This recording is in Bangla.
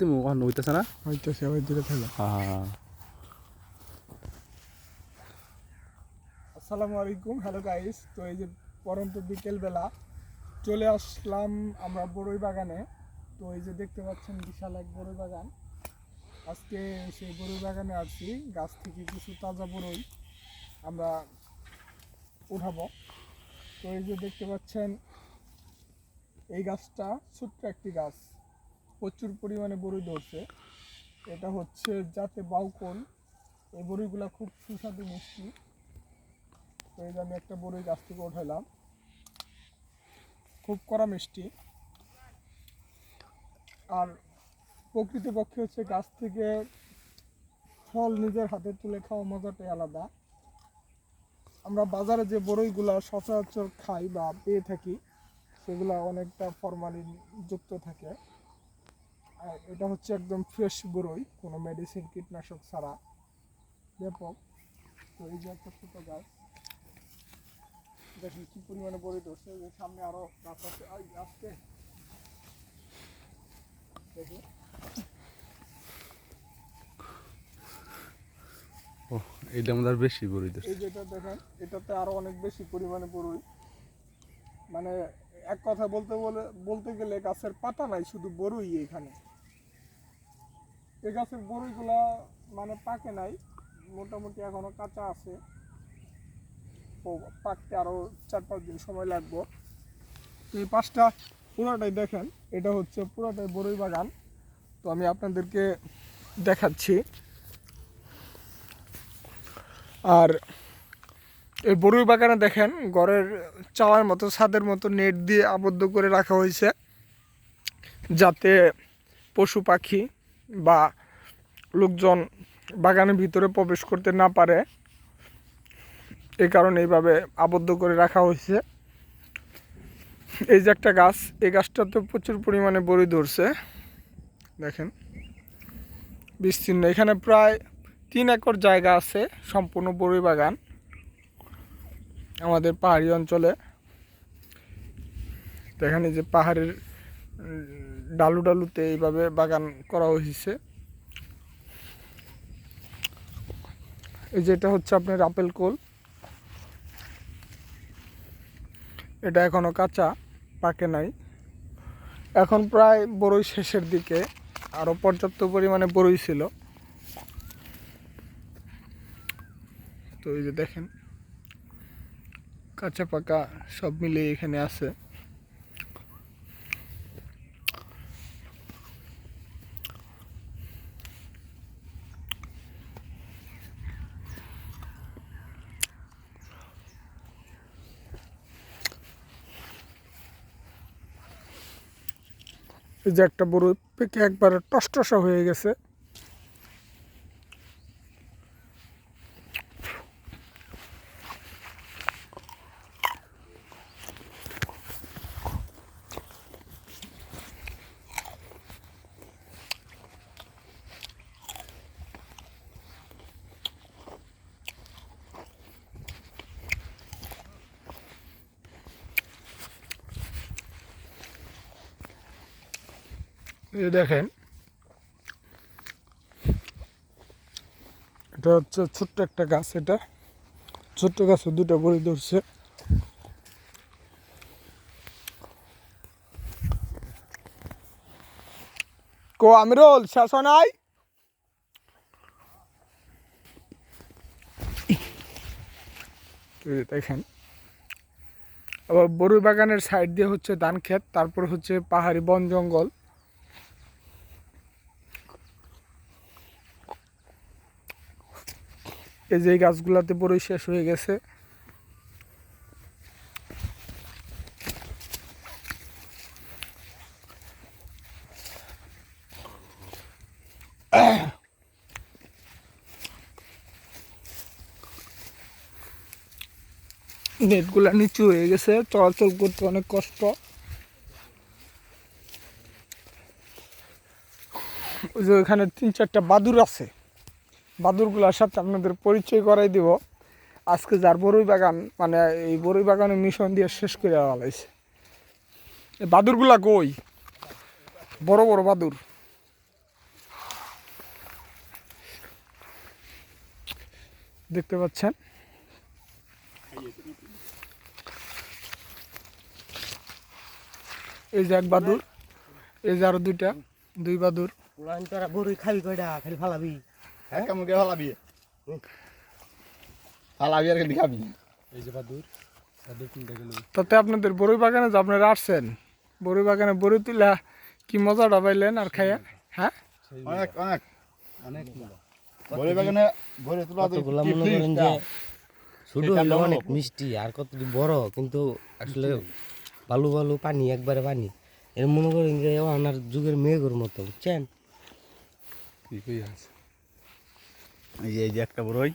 তুমি ওখানে হইতেছে না হইতেছে ওই দূরে থাকো হ্যাঁ আসসালামু আলাইকুম হ্যালো গাইস তো এই যে পরন্ত বিকেল বেলা চলে আসলাম আমরা বড়ই বাগানে তো এই যে দেখতে পাচ্ছেন বিশাল এক বড়ই বাগান আজকে সেই বড়ই বাগানে আসছি গাছ থেকে কিছু তাজা বড়ই আমরা উঠাবো। তো এই যে দেখতে পাচ্ছেন এই গাছটা ছোট্ট একটি গাছ। প্রচুর পরিমাণে বড়ই ধরছে। এটা হচ্ছে যাতে বাউকল এই বড়িগুলা খুব সুস্বাদু মিষ্টি। তো এই যে আমি একটা বড়ই গাছ থেকে উঠাইলাম খুব কড়া মিষ্টি। আর প্রকৃতপক্ষে হচ্ছে গাছ থেকে ফল নিজের হাতে তুলে খাওয়া মজাটাই আলাদা। আমরা বাজারে যে বড়ইগুলা সচরাচর খাই বা পেয়ে থাকি, সেগুলা অনেকটা ফরমালিন যুক্ত থাকে। এটা হচ্ছে একদম ফ্রেশ বড়ই কোনো মেডিসিন কীটনাশক ছাড়া। ব্যাপক। তো এই যে একটা ছোটো গাছ। দেখুন কি পরিমাণে বড়ি ধরছে। সামনে আরও গাছ আছে। আসতে দেখুন। ও এইটা আমাদের বেশি এই যেটা দেখেন এটাতে আরও অনেক বেশি পরিমাণে বড়ই মানে এক কথা বলতে বলে বলতে গেলে গাছের পাতা নাই শুধু বড়ই এখানে। এই গাছের বড়ইগুলা মানে পাকে নাই, মোটামুটি এখনও কাঁচা আছে। পাকতে আরও চার পাঁচ দিন সময় লাগবো। এই পাঁচটা পুরোটাই দেখেন, এটা হচ্ছে পুরোটাই বড়ই বাগান। তো আমি আপনাদেরকে দেখাচ্ছি। আর এই বড়ুই বাগানে দেখেন, ঘরের চাওয়ার মতো, ছাদের মতো নেট দিয়ে আবদ্ধ করে রাখা হয়েছে, যাতে পশু পাখি বা লোকজন বাগানের ভিতরে প্রবেশ করতে না পারে এই কারণে এইভাবে আবদ্ধ করে রাখা হয়েছে। এই যে একটা গাছ, এই গাছটাতে প্রচুর পরিমাণে বড়ি ধরছে। দেখেন, বিস্তীর্ণ। এখানে প্রায় তিন একর জায়গা আছে, সম্পূর্ণ বড়ই বাগান আমাদের পাহাড়ি অঞ্চলে। দেখেন এই যে পাহাড়ের ডালু ডালুতে এইভাবে বাগান করা হয়েছে এই যেটা হচ্ছে আপনার আপেল কোল। এটা এখনও কাঁচা, পাকে নাই। এখন প্রায় বড়ই শেষের দিকে আরও পর্যাপ্ত পরিমাণে বড়ই ছিল। তো এই যে দেখেন, কাঁচা পাকা সব মিলিয়ে এখানে আছে। এই যে একটা বড় পেকে একবারে টসটসা হয়ে গেছে। দেখেন। এটা হচ্ছে ছোট্ট একটা গাছ এটা। ছোট্ট গাছে দুটো বড়ি ধরছে। কো আমিরুল, শেষ নাই? দেখেন। আবার বড়ই বাগানের সাইড দিয়ে হচ্ছে ধান ক্ষেত, তারপর হচ্ছে পাহাড়ি বন জঙ্গল। এই যে গাছগুলাতে বড়ই শেষ হয়ে গেছে। নেটগুলা নিচু হয়ে গেছে, চলাচল করতে অনেক কষ্ট। ওই যে ওখানে তিন চারটা বাদুর আছে। বাদুরগুলোর সাথে আপনাদের পরিচয় করাই দিব। আজকে যার বরুই বাগান মানে এই বরুই বাগানের মিশন দিয়ে শেষ করে ফেলাইছে এই বাদুরগুলা কই? বড় বড় বাদুর। দেখতে পাচ্ছেন? এই যে এক বাদুর, এই যে আরও দুইটা, দুই বাদুর। কয়টা খালি ফালাবি। কেমন কে ফালাবি। ফালাবি আর খালি খাবি এই যে বাদুর বাদুর তিনটা গেল। তাতে আপনাদের বড়ই বাগানে যে আপনারা আসছেন বড়ই বাগানে বড়ই তুলা কি মজাটা পাইলেন আর খাইয়া? হ্যাঁ? অনেক অনেক অনেক মজা। বলে বাগানে বলে তোলা কতগুলা মনে করেন যে অনেক মিষ্টি আর কত বড় কিন্তু আসলে বালু বালু পানি একবারে পানি। এর মনে করেন যে ওনার যুগের মেঘের মতো বুঝছেন? কি কই আছে? এই যে একটা বড়ই।